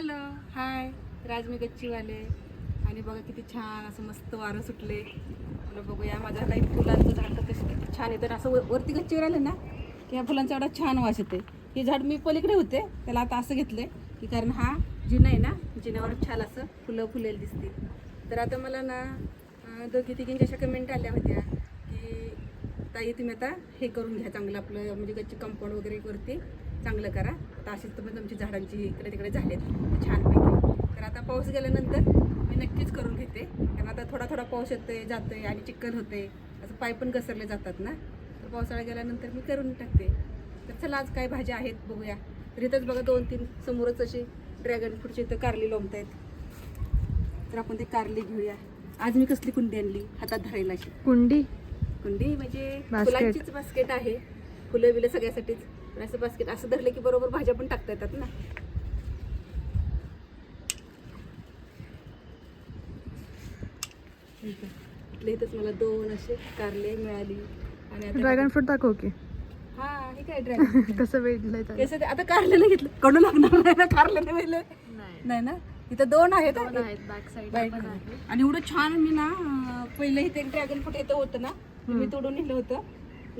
Hello hi. तर आज मी गच्चीवाले आणि बघा किती छान असं मस्त वारं सुटले. मला बघूया माझ्या काही फुलांचं झाड तर कसं किती छान येतं. असं वरती गच्चीवर आलं ना की ह्या फुलांचा एवढा छान वास येते हे झाड मी पलीकडे होते. त्याला आता असं घेतलं की कारण हा जिना आहे ना जिन्यावर छान असं फुलं फुलेली दिसते. तर आता मला ना दोघी तिघींच्या अशा कमेंट आल्या होत्या की ताई तुम्ही आता हे करून घ्या चांगलं आपलं म्हणजे गच्ची कंपाऊंड वगैरे वरती चांगलं करा. आता अशीच तर तुमची झाडांची इकडे तिकडे झालेत छानपैकी. तर आता पाऊस गेल्यानंतर मी नक्कीच करून घेते. कारण आता थोडा थोडा पाऊस येतोय जातोय आणि चिखल होते असं पाय पण घसरले जातात ना. तर पावसाळा गेल्यानंतर मी करून टाकते. तर चला आज काय भाज्या आहेत बघूया. तर इथंच बघा दोन तीन समोरच अशी ड्रॅगन फ्रूटची इथं कारली लोंबत आहेत. तर आपण ते कारली घेऊया. आज मी कसली कुंडी आणली? हातात धरायला कुंडी? कुंडी म्हणजे. फुलांचीच बास्केट आहे. फुलं बिलं सगळ्यासाठीच. पण असं बास्केट असं धरलं की बरोबर भाज्या पण टाकता येतात ना. इथंच मला दोन असे कारले मिळाली. आणि आता ड्रॅगन फ्रूट दाखव की. हा हे काय ड्रॅगन कसं त्याला. कसं ते आता कारल्यानं घेतलं. कडू लागणार नाही ना कारल्याने वेळलं नाही. ना? इथं दोन आहेत हा. आणि एवढं छान मी ना पहिलं इथे एक ड्रॅगन फ्रूट येतं होतं ना मी तोडून नेलं होतं.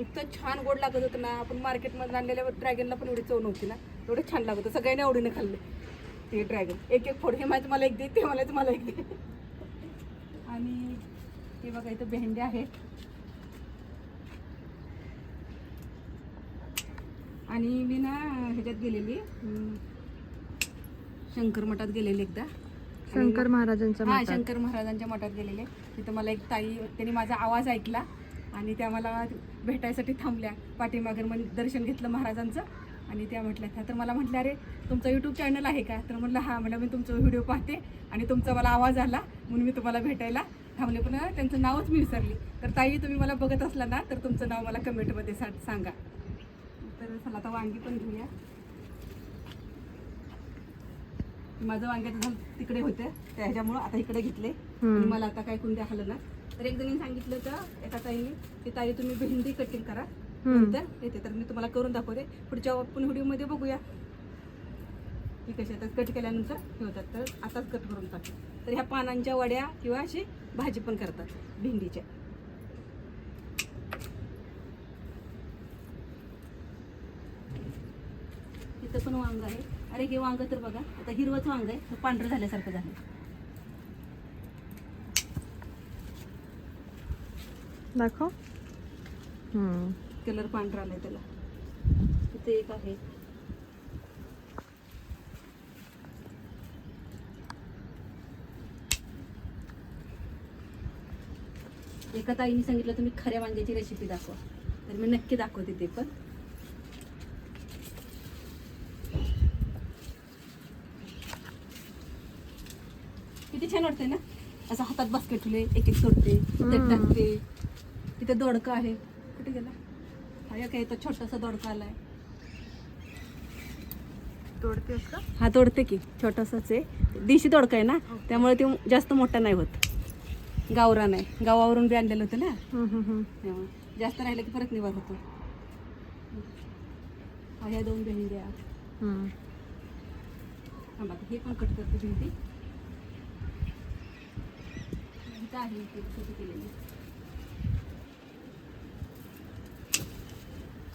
इतकं छान गोड लागत होतं ना. आपण मार्केटमध्ये आणलेल्या ड्रॅगनला पण एवढी चव नव्हती ना. एवढं छान लागत होतं. सगळ्यांनी आवडीने खाल्ले ते ड्रॅगन एक एक फोड हे माझं मला एक दे ते मला मला एक दे. आणि हे बघा इथं भेंड्या आहेत. आणि मी ना ह्याच्यात गेलेली शंकर मठात गेलेली एकदा. शंकर महाराजांच्या हा. शंकर महाराजांच्या मठात गेलेले. तिथं मला एक ताई त्यांनी माझा आवाज ऐकला. आणि त्या मला भेटायसाठी थांबल्या. पाठीमागे मग दर्शन घेतलं महाराजांचं. आणि त्या म्हटल्या त्या तर मला म्हटलं अरे तुमचं यूट्यूब चॅनल आहे का? तर म्हटलं हा म्हणलं मी तुमचा व्हिडिओ पाहते आणि तुमचा मला आवाज आला म्हणून मी तुम्हाला भेटायला थांबले. पण त्यांचं नावच मी विसरली. तर ताई तुम्ही मला बघत असला ना तर तुमचं नाव मला कमेंटमध्ये सा सांगा. तर चला आता वांगी पण घेऊया. माझं वांग्याचं झाड तिकडे होते. त्या ह्याच्यामुळं आता इकडे घेतले. मला आता काय कुंड्या हलं ना तर एक जणीने सांगितलं तर एका ताईने की ताई तुम्ही भेंडी कटिंग करा. नंतर येते. तर मी तुम्हाला करून दाखवते. पुढच्या आपण व्हिडिओमध्ये बघूया. की कशा येतात कट केल्यानंतर हे होतात. तर आताच कट करून टाकते. तर ह्या पानांच्या वड्या किंवा अशी भाजी पण करतात भेंडीच्या. इथं पण वांग आहे. अरे हे वांग तर बघा. आता हिरवंच वांग आहे. पांढरं झाल्यासारखं झालं. दाखव. कलर पांढरा आलाय त्याला. इथे एक आहे. एका ताईने सांगितलं तुम्ही खऱ्या वांग्याची रेसिपी दाखवा. तर मी नक्की दाखवते ते पण. किती छान वाटते ना? असं हातात बास्केट ठेवले एक एक हम्म. टाकते. तिथे दोडका आहे. कुठे गेला? हा एक आहे तो छोटासा दोडका आलाय. तोडतेस का? हा तोडते की. छोटासाच आहे. देशी दोडका आहे ना? त्यामुळे ते जास्त मोठा नाही होत. गावरान आहे गावावरून बी आणलेलं होतं ना? जास्त राहिलं की परत निवार होतो. हा ह्या दोन भेंड्या. थांबा हे पण कट करते भेंडी. इथं आहे इथे केलेली?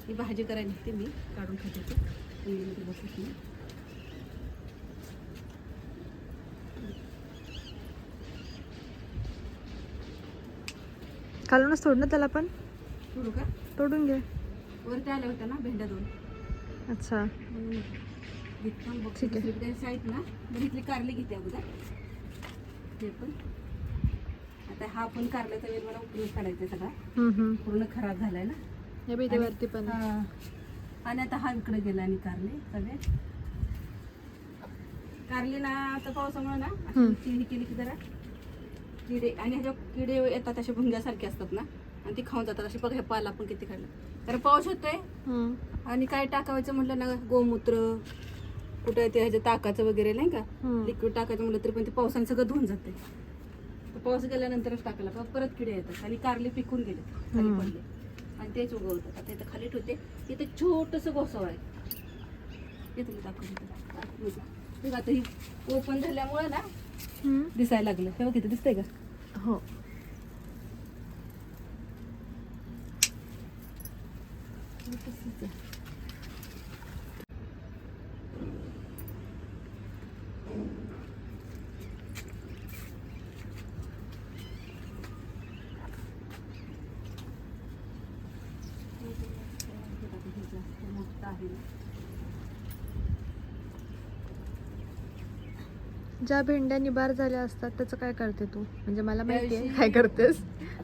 ही भाजी करायला घेते मी काढून ठेवते कुंडीमध्ये बसत नाही. खालूनच तोड ना त्याला पण? सोडू का? तोडून घे. वरती आल्या होत्या ना भेंड्या दोन. अच्छा. ठीक आहे. ना. कारली घेते अगोदर. हे पण. आता हा पण कारल्याचा वेळ मला उपयोग काढायचा सगळा. पूर्ण खराब झालाय ना. हे बी इथे वरती पण. हा. आणि आता हा इकडे गेला आणि कारले सगळे कारली ना आता पावसामुळे ना अशी हम्म. चिरी केली की जरा किडे आणि ह्याच्या किडे येतात असे भुंग्यासारखे असतात ना आणि ती खाऊन जातात असे बघा हे पाला पण किती खाल्लं कारण पाऊस होतोय हम्म. आणि काय टाकायचं म्हटलं ना गोमूत्र कुठं ते ह्याच्या ताकाचं वगैरे नाही का हम्म. लिक्विड टाकायचं म्हटलं तरी पण ते पावसाने सगळं धुवून जाते पाऊस गेल्यानंतरच टाकायला परत किडे येतात आणि कारले पिकून गेले खाली हम्म. पडले आणि तेच उगवतात आता इथं खाली ठेवते. इथं छोटंसं घोसळ आहे. ते तुम्ही दाखवून बघा आता ही ओपन झाल्यामुळे ना. दिसायला लागलं. तेव्हा किती दिसतंय का? हो. मोठं आहे ना. ज्या भेंड्या निबार झाल्या असतात त्याचं काय करते तू? म्हणजे मला माहिती आहे काय करतेस.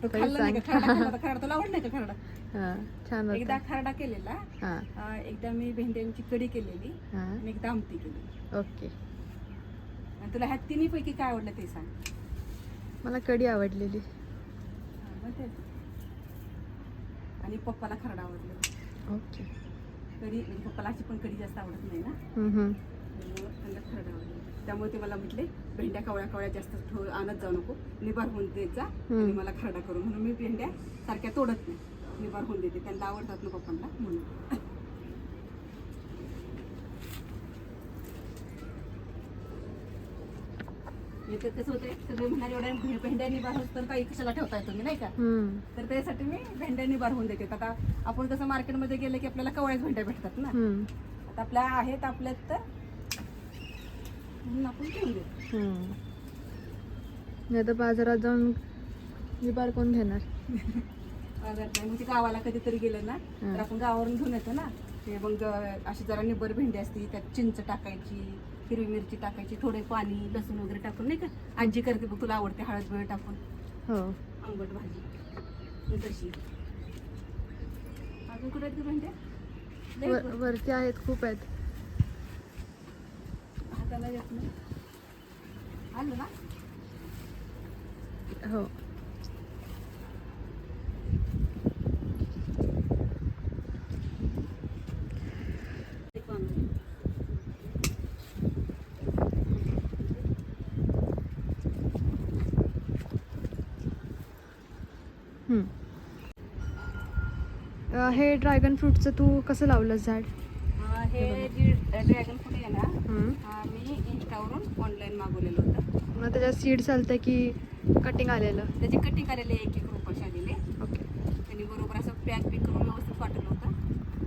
खरडा. खरडा. खरडा? हा छान एकदा खरडा केलेला. हा. एकदा मी भेंड्यांची कढी केलेली हा. आणि एकदा आमटी केली. ओके. तुला ह्या तिन्ही पैकी काय आवडलं ते सांग. मला कढी आवडलेली. आणि पप्पाला खरडा आवडला. ओके. कढी म्हणजे पप्पाला अशी पण कढी जास्त आवडत नाही ना? त्यांना खरडा आवडला. त्यामुळे ते मला म्हटले भेंड्या कवळ्या कवळ्या जास्त ठेव आणत जाऊ नको. निबार होऊन द्यायचा आणि मला खरडा करून म्हणून मी भेंड्या सारख्या तोडत नाही. निबार होऊन देते. त्यांना आवडतात ना पप्पांना म्हणून. तर कसं होते सगळे म्हणाले एवढ्या भे- भेंड्या निबार होत तर काही कशाला ठेवताय तुम्ही नाही का. तर त्यासाठी मी भेंड्या निबार होऊन देते. आता आपण कसं मार्केटमध्ये गेलं की आपल्याला कवळ्याच भेंड्या भेटतात ना. आता आपल्या आहेत आपल्यात तर म्हणून आपण. नाही तर बाजारात जाऊन निबार कोण घेणार? बाजारात नाही म्हणजे गावाला कधीतरी गेलं ना तर आपण गावावरून घेऊन येतो ना. ते मग अशी जरा निबर भेंडी असती त्यात चिंच टाकायची हिरवी मिरची टाकायची थोडे पाणी लसूण वगैरे टाकून नाही का? आजी करते बघ तुला आवडते हळद वेळ टाकून. हो. आंबट भाजी. तशी. अजून कुठे आहेत भेंड्या? वर- वरती आहेत खूप आहेत. बघ. हाताला येत नाही. आलं ना? हो. हे ड्रॅगन फ्रूटचं तू कसं लावलंस झाड? हे जे ड्रॅगन फ्रूट आहे ना मी ऑनलाईन मागवलेलं होतं. मग त्याच्यात सीड चालतं की कटिंग आलेलं. त्याची कटिंग आलेली एक एक रुपयाशी आलेले. ओके त्यांनी बरोबर असं पॅक बी करून व्यवस्थित पाठवलं होतं.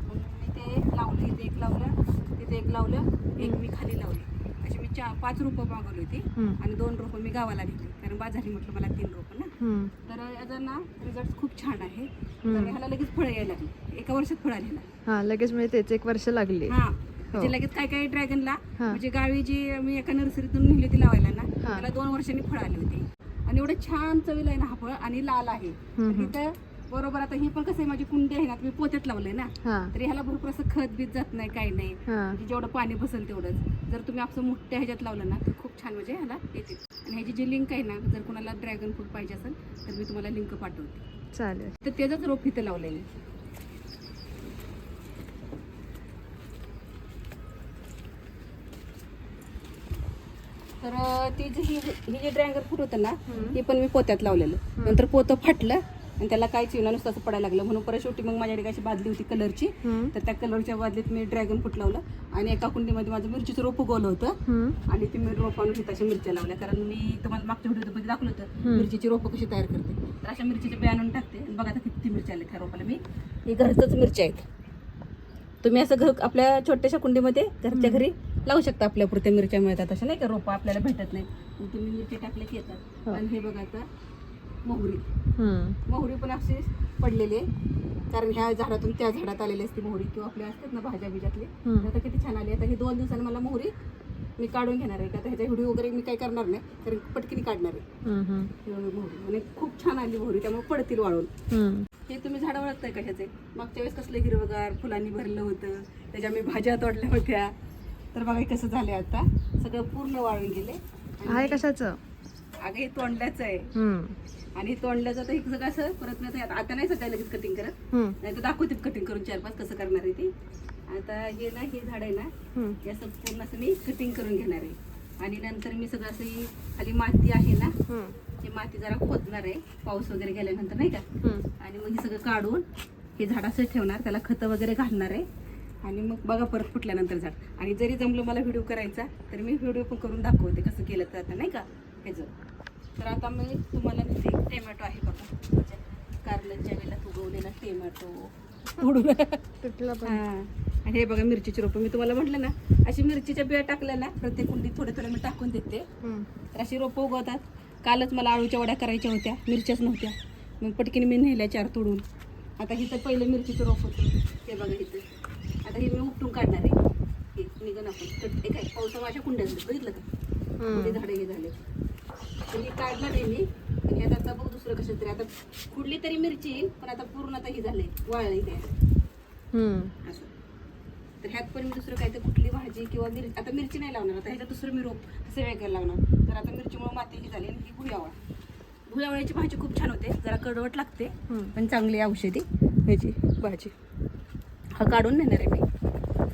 म्हणून मी ते लावलं इथे एक लावलं तिथे एक लावलं एक मी खाली लावली. अशी मी चार पाच रोपं मागवली होती हम्म. आणि दोन रोपं मी गावाला घेतली कारण बाजारी म्हटलं मला तीन रोपं ना. हम्म. तर याचा ना रिझल्ट खूप छान आहे हम्म. तर ह्याला लगेच फळं यायला लागली. एका वर्षात फळ आली ना. हा लगेच मिळतेच एक वर्ष लागली. हा. म्हणजे लगेच काय काय ड्रॅगनला हा. म्हणजे गावी जी मी एका नर्सरीतून नेली होती लावायला ना हा. त्याला दोन वर्षांनी फळ आली होती. आणि एवढं छान चवीला आहे ना हा फळ आणि लाल आहे. इथं बरोबर आता ही पण कसं आहे माझी कुंडी आहे ना मी पोत्यात लावलंय ना हा. तर ह्याला भरपूर असं खत बीत जात नाही काही नाही. हा. म्हणजे जेवढं पाणी बसेल तेवढंच. जर तुम्ही आपलं मोठ्या ह्याच्यात लावलं ना तर खूप छान म्हणजे ह्याला येते. आणि ह्याची जी लिंक आहे ना जर कोणाला ड्रॅगन फ्रूट पाहिजे असेल तर मी तुम्हाला लिंक पाठवते. चालेल. तर त्याचंच रोप इथं लावलंय तर ती जी ही ही जे ड्रॅगन फ्रूट होतं ना हे पण मी पोत्यात लावलेलं. नंतर पोतं फाटलं आणि त्याला काहीच येणार नुसतं असं पडायला लागलं. म्हणून परत शेवटी मग माझ्याकडे अशी बादली होती कलरची. तर त्या कलरच्या बादलीत मी ड्रॅगन फ्रूट लावलं. आणि एका कुंडीमध्ये माझं मिरचीचं रोप उगवलं होतं. आणि ती मी रोपावून अशा मिरच्या लावल्या. कारण मी तुम्हाला मागच्या व्हिडिओमध्ये दाखवलं होतं. मिरचीची रोपं कशी तयार करते. तर अशा मिरचीचे बिया आणून टाकते. आणि बघा आता किती मिरच्या आल्या त्या रोपाला मी. हे घरचंच मिरच्या आहेत. तुम्ही असं घर आपल्या छोट्याशा कुंडीमध्ये घरच्या घरी लावू शकता आपल्या पुरत्या मिरच्या मिळतात अशा नाही का? रोपं आपल्याला भेटत नाही मग तुम्ही मिरची टाकले की येतात. हो. आणि हे बघा आता मोहरी. मोहरी पण अशी पडलेली आहे. कारण ह्या झाडातून त्या झाडात आलेली असते मोहरी. किंवा आपल्या असतात ना भाज्या बिजातली. आता किती छान आली. आता ही दोन दिवसांनी मला मोहरी मी काढून घेणार आहे. का आता ह्याचा व्हिडिओ वगैरे मी काही करणार नाही. कारण पटकीने काढणार आहे. मोहरी. आणि खूप छान आली मोहरी. त्यामुळे पडतील वाळून. हे तुम्ही झाडं ओळखताय कशाचे मागच्या वेळेस कसलं हिरवगार फुलांनी भरलं होतं त्याच्या मी भाज्या तोडल्या होत्या. तर बघा हे कसं झाले आता. सगळं पूर्ण वाळून गेले. आहे कशाचं? अगं हे तोंडल्याचं आहे. आणि तोंडल्याचं तर हे सगळं असं परत नाही आता- नाही सध्या लगेच कटिंग करत. नाही तर दाखवते कटिंग करून चार पाच कसं करणार आहे ती. आता हे ना हे झाड आहे ना. हे असं पूर्ण असं मी कटिंग करून घेणार आहे. आणि नंतर मी सगळं असं ही खाली माती आहे ना ही माती जरा खोदणार आहे. पाऊस वगैरे गेल्यानंतर नाही का. आणि मग हे सगळं काढून हे झाड असं ठेवणार. त्याला खतं वगैरे घालणार आहे. आणि मग बघा परत फुटल्यानंतर झाड. आणि जरी जमलं मला व्हिडिओ करायचा तर मी व्हिडिओ पण करून दाखवते कसं केलं तर आता नाही का? ह्याचं. तर आता मी तुम्हाला ना ते टोमॅटो आहे बघा. माझ्या कारल्याच्या वेळेला उगवलेला टोमॅटो तोडून. तुटला पण. हां. आणि हे बघा मिरचीची रोपं. मी तुम्हाला म्हटलं ना अशी मिरचीच्या बिया टाकल्या ना प्रत्येक कुंडीत थोडे थोडे मी टाकून देते. तर अशी रोपं उगवतात. कालच मला आळूच्या वड्या करायच्या होत्या मिरच्याच नव्हत्या. मग पटकीने मी नेल्या चार तोडून. आता हिथं पहिलं मिरचीचं रोप होतं. ते बघा इथं. आता हे मी उपटून काढणार आहे. हे निघन आपण. तर हे काय पावसा माझ्या कुंड्यात बघितलं का. कुठे झाडं हे झाले. तर हे काढणार आहे मी. आणि आता आता बघ दुसरं कसं तरी. आता कुठली तरी मिरची पण आता पूर्ण आता ही झाले वाळली हम्म. असं. तर ह्यात पण मी दुसरं काय तर कुठली भाजी किंवा मिरची आता मिरची नाही लावणार. आता ह्याच्यात दुसरं मी रोप असं वेगळं लावणार. तर आता मिरचीमुळे माती ही झाली आणि ही भुयावळ. भुयावळ्याची भाजी खूप छान होते. जरा कडवट लागते. पण चांगली औषधी. ह्याची भाजी. हा काढून नेणार आहे मी.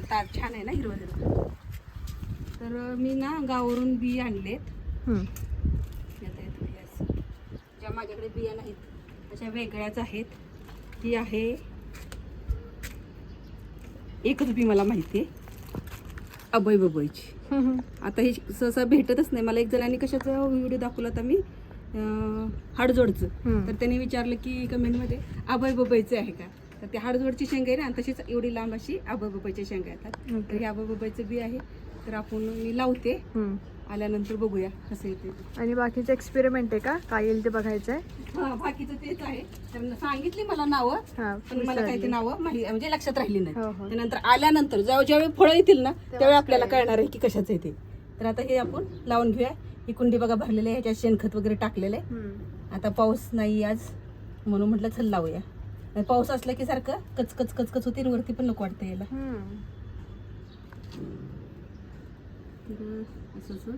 ता छान आहे ना हिरवं हिरवं तर मी ना गावावरून बी आणलेत. ज्या माझ्याकडे बिया नाहीत अशा वेगळ्याच आहेत. ही आहे एकच बी मला माहिती आहे अभय बबईची. आता हे सहसा भेटतच नाही मला एक जणांनी कशाचा व्हिडिओ दाखवला होता मी हाडजोडचं. तर त्यांनी विचारलं की कमेंटमध्ये अभय बबईचं आहे का तर ते हाडजोडची शेंग आहे ना आणि तशीच एवढी लांब अशी अभय बबईच्या शेंगा येतात. तर हे अभय बबईचं बी आहे तर आपण मी लावते. आल्यानंतर बघूया कसं येते. आणि बाकीचं एक्सपेरिमेंट आहे का काय येईल ते बघायचं आहे हा बाकीचं तेच आहे त्यांना सांगितली मला नावं हा पण मला काही ते. नावं माहिती म्हणजे लक्षात राहिली नाही हो हो त्यानंतर आल्यानंतर जेव्हा ज्यावेळी फळं येतील ना त्यावेळी आपल्याला. कळणार आहे की कशाचं येते तर आता हे आपण लावून घेऊया ही कुंडी बघा भरलेली आहे ह्याच्यात शेणखत वगैरे टाकलेलं आहे. आता पाऊस नाही आज म्हणून म्हटलं चल लावूया पाऊस असला की सारखं कचकच कचकच होते आणि वरती पण नको वाटतं यायला हम्म. तर असं असं.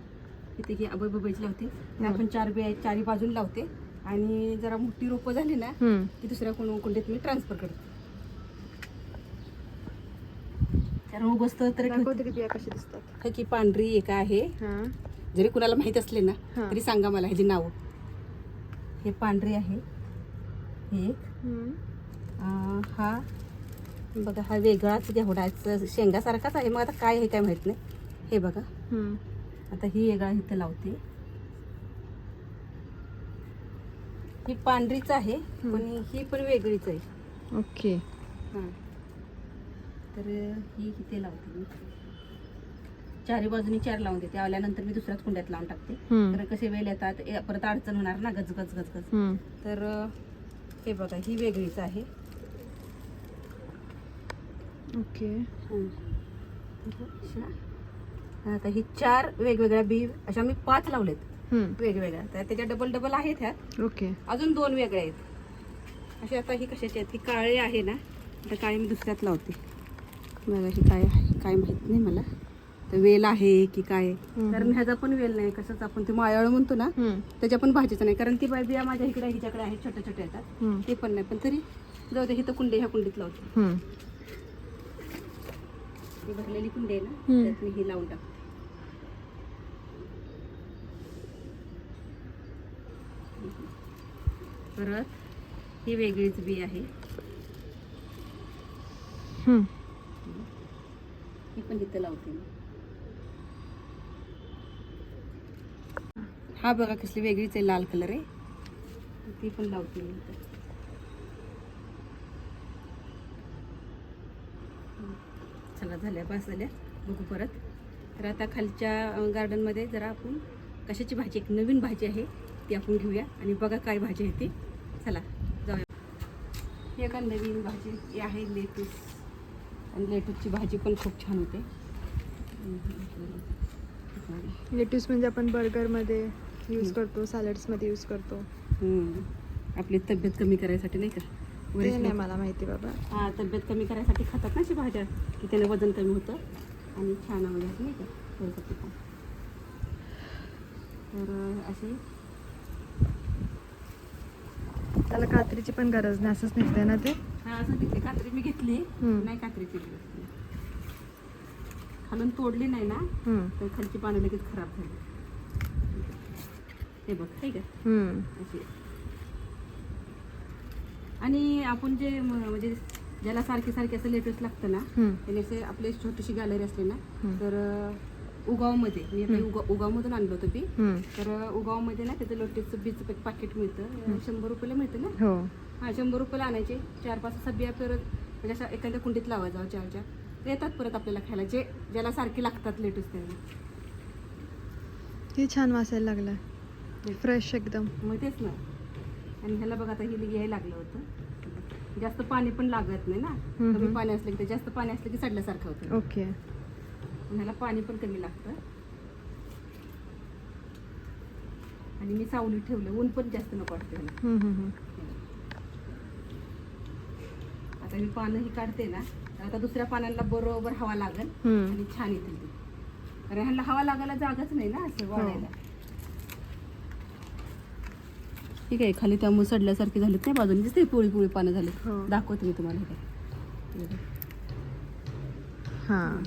इथे ही अभय बबाईची लावते आपण चार बी आहेत चारी बाजून लावते. आणि जरा मोठी रोपं झाली ना. ती दुसऱ्या कोण कुंडीत मी ट्रान्सफर करते. कारण उगस्त तर की बिया कशी दिसतात. ठेवते. की पांढरी एक आहे. हा. जरी कुणाला माहीत असले ना हा. तरी सांगा मला ह्याची नावं. हे पांढरी आहे. हे हा. बघा हा वेगळाच घेवडाचा शेंगासारखाच आहे. मग आता काय आहे काय माहीत नाही. हे बघा. आता ही वेगळा इथं लावते. ही पांढरीच आहे पण ही पण वेगळीच आहे. ओके. हां. तर ही इथे लावते मी. चारी बाजूनी चार लावून देते. आल्यानंतर मी दुसऱ्याच कुंड्यात लावून टाकते. तर कसे वेल येतात परत अडचण होणार ना गज गज गज गज. तर हे बघा ही वेगळीच आहे. ओके. हं. आता ही चार वेगवेगळ्या बी अशा मी पाच लावलेत. वेगवेगळ्या. तर त्याच्या डबल डबल आहेत ह्यात. ओके. अजून दोन वेगळ्या आहेत. अशी आता ही कशाची आहेत? ही काळी आहे ना? तर काळी मी दुसऱ्यात लावते. बघा ही काय आहे? काय माहीत नाही मला. तर वेल आहे की काय. कारण ह्याचा पण वेल नाही. कसंच आपण ते मायाळ म्हणतो ना. त्याच्या पण भाजीचं नाही. कारण ती बाय बिया माझ्या इकडे हिच्याकडे आहेत छोट्या छोट्या येतात. ते पण नाही. पण तरी जाऊ दे ही तर कुंडी ह्या कुंडीत लावते. ही भरलेली कुंडी आहे ना. त्यात मी ही लावून टाकते. परत ही वेगळीच बी आहे. ही पण इथं लावते मी. हा बघा कसली वेगळीच आहे लाल कलर आहे. ती पण लावते मी चला झाल्या बस झाल्या. बघू परत. तर आता खालच्या गार्डनमध्ये जरा आपण कशाची भाजी एक नवीन भाजी आहे. ती आपण घेऊया आणि बघा काय भाजी आहे ती. चला जाऊया. ही एका नवीन भाजी ही आहे लेटूस. आणि लेटूसची भाजी पण खूप छान होते. लेट्यूस म्हणजे आपण बर्गरमध्ये यूज करतो सॅलड्समध्ये यूज करतो. आपली तब्येत कमी करायसाठी नाही का? नाही मला माहिती बाबा. हा तब्येत कमी करायसाठी खातात ना अशी भाज्या? की त्याने वजन कमी होतं आणि छान असं नाही का? तर अं, अशी त्याला कात्रीची पण गरज नाही असंच निघते ना ते हा असं तिथे कात्री मी घेतली हम्म. नाही कात्री केली खालून तोडली नाही ना हम्म. तर खालची पानं लगेच खराब झाली हे बघ ठीक आहे हम्म. अशी आणि आपण जे म- म्हणजे ज्याला सारखी सारखी असं लेटेस्ट लागतं ना हम्म. त्याने असे आपली छोटीशी गॅलरी असली ना हम्म. तर अं, उगावमध्ये. मी आता हम्म. उगा उगावमधून आणलं होतं बी. तर उगावमध्ये ना त्याचं लोटेचं बीचं एक पाकिट मिळतं. शंभर रुपयाला मिळतं ना? हो. हां शंभर रुपयाला आणायचे. चार पाच असा बिया परत म्हणजे अशा एखाद्या कुंडीत लावायचा चार चार. ते येतात परत आपल्याला खायला जे ज्याला सारखी लागतात लेटेस्ट त्याला किती छान वासायला लागलाय. फ्रेश एकदम. मग तेच ना. आणि ह्याला बघा आता हिली यायला लागलं होतं. जास्त पाणी पण लागत नाही ना. कमी पाणी असलं की जास्त पाणी असलं की सडल्यासारखं होतं. ओके. ह्याला पाणी पण कमी लागतं आणि मी सावलीत ठेवलं ऊन पण जास्त नको वाटतं ह्याला. आता मी पानं ही काढते ना तर आता दुसऱ्या पानांना बरोबर हवा लागेल हम्म. आणि छान येतील ते कारण ह्याला हवा लागायला जागाच नाही ना असं वाढायला ठीक आहे खाली त्यामुळे सडल्यासारखे झालेत नाही बाजूने दिसते पिवळी पिवळी पानं झाले हो. दाखवते मी तुम्हाला हे. हे बघा. हां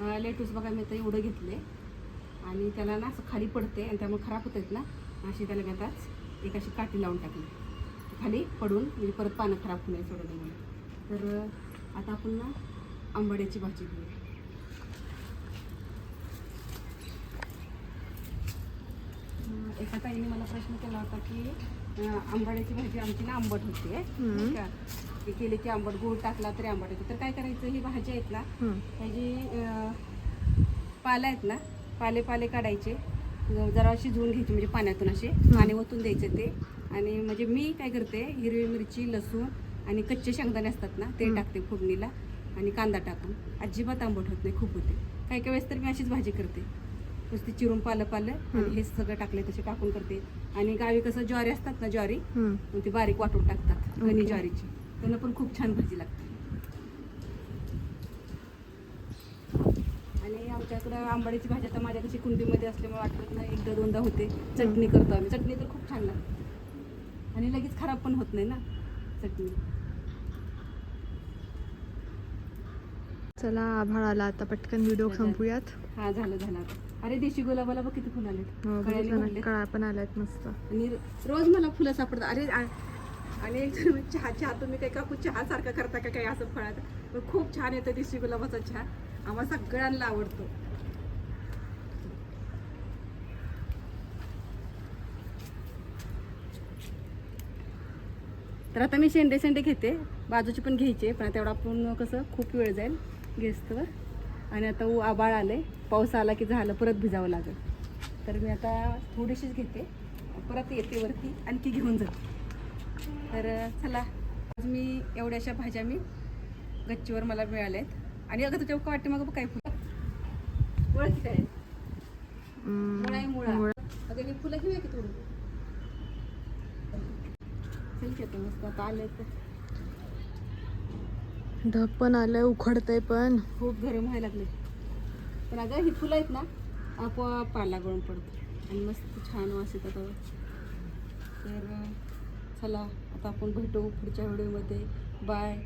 अं, लेटूस बघा मी आता एवढं घेतले आणि त्याला ना असं खाली पडते आणि त्यामुळे खराब होतात ना अशी त्याला मी आता एक अशी काठी लावून टाकली. खाली पडून म्हणजे परत पानं खराब नये सोडलं म्हणून तर आता आपण ना आंबाड्याची भाजी घेऊया. अं, एका ताईने मला प्रश्न केला होता की आंबाड्याची भाजी आमची ना आंबट होते का केली की आंबट गूळ टाकला तरी आंबट होते. तर काय करायचं? ही भाजी आहेत ना. ह्याची पालं आहेत ना पाले पाले काढायचे. जरा शिजवून घ्यायचे म्हणजे पाण्यातून असे पाणी ओतून द्यायचे ते. आणि म्हणजे मी काय करते हिरवी मिरची लसूण आणि कच्चे शेंगदाणे असतात ना ते. टाकते फोडणीला आणि कांदा टाकून. अजिबात आंबट होत नाही खूप होते. काही काही वेळेस तर मी अशीच भाजी करते. नुसती चिरून पालं पालं आणि. हे सगळं टाकले तसे टाकून करते. आणि गावी कसं ज्वारी असतात ना ज्वारी ती बारीक वाटून टाकतात गणी. ज्वारीची. त्यानं पण खूप छान भाजी लागते. आणि आमच्याकडं आंबाडीची भाजी आता माझ्या कशी कुंडीमध्ये असल्यामुळे वाटत नाही. एकदा दोनदा होते. चटणी करतो आम्ही. चटणी तर खूप छान लागते. आणि लगेच खराब पण होत नाही ना चटणी. चला आभाळ आला. आता पटकन व्हिडिओ संपूयात. हा झालं झालं. अरे देशी गुलाबाला बघ किती फुलं आले हो, कळा पण आल्यात मस्त. आणि रोज मला फुलं सापडतात. अरे आणि चहा चहा तुम्ही काय काकू चहा सारखा करता का काय असं पण खूप छान येतं देशी गुलाबाचा चहा. आम्हाला सगळ्यांना आवडतो. तर आता मी शेंडे शेंडे घेते. बाजूचे पण घ्यायचे पण तेवढा आपण कसं खूप वेळ जाईल गेस्तवर. आणि आता ऊ आबाळ आले पाऊस आला की झालं परत भिजावं लागेल. तर मी आता थोडीशीच घेते. परत येते वरती आणखी घेऊन जाते. तर चला. आज मी एवढ्याशा भाज्या मी गच्चीवर मला मिळाल्या आहेत आणि अगं तुझ्या का वाटते मग काय फुलं. ओळखी काय. मुळा आहे मुळा. अगं फुलं घेऊया की थोडं मस्त आता आले ढग पण आलंय उखडतंय पण. खूप गरम व्हायला लागले पण अगं ही फुलं आहेत ना आपोआप पाला गळून पडतो आणि मस्त छान वास येतात अगं. तर चला आता आपण भेटू पुढच्या व्हिडिओमध्ये. बाय.